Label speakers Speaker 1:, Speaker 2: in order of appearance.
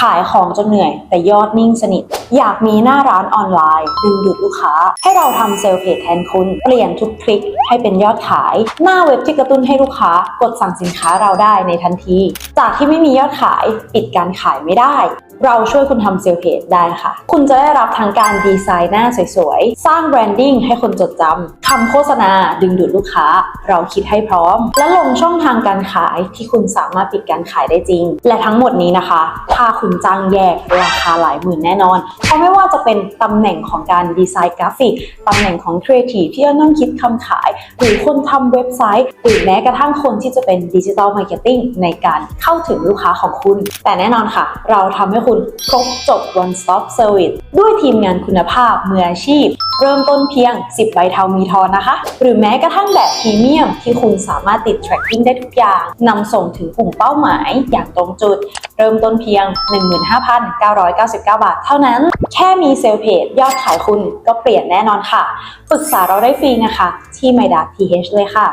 Speaker 1: ขายของจนเหนื่อย แต่ยอดนิ่งสนิท อยากมีหน้าร้านออนไลน์ดึงดูดลูกค้า ให้เราทำเซลล์เพจแทนคุณ เปลี่ยนทุกคลิกให้เป็นยอดขาย หน้าเว็บที่กระตุ้นให้ลูกค้ากดสั่งสินค้าเราได้ในทันที จากที่ไม่มียอดขายปิดการขายไม่ได้ เราช่วยคุณทำเซลล์เพจได้ค่ะ คุณจะได้รับทั้งการดีไซน์หน้าสวยๆ สร้างแบรนดิ้งให้คนจดจำคำโฆษณาดึงดูดลูกค้า เราคิดให้พร้อม และลงช่องทางการขายที่คุณสามารถปิดการขายได้จริง และทั้งหมดนี้นะคะ ถ้าคุณจ้างแยกราคาหลายหมื่นแน่นอน เพราะไม่ว่าจะเป็นตำแหน่งของการดีไซน์กราฟิกตำแหน่งของครีเอทีฟที่จะต้องคิดคำขาย หรือคนทำเว็บไซต์ หรือแม้กระทั่งคนที่จะเป็นดิจิ t a ลมาร์เก็ตติ้งในการเข้าถึงลูกค้าของคุณ แต่แน่นอนค่ะ เราทำให้คุณครบจบ one stop service ด้วยทีมงานคุณภาพมืออาชีพเริ่มต้นเพียง 10 ใบเทามีทอนนะคะ หรือแม้กระทั่งแบบพรีเมียมที่คุณสามารถติด tracking ได้ทุกอย่างนำส่งถึงกลุ่มเป้าหมายอย่างตรงจุด เริ่มต้นเพียง 15,999 บาท เท่านั้น แค่มีเซลเพจยอดขายคุณก็เปลี่ยนแน่นอนค่ะ ปรึกษาเราได้ฟรีนะคะ ที่ m y d a t h เลยค่ะ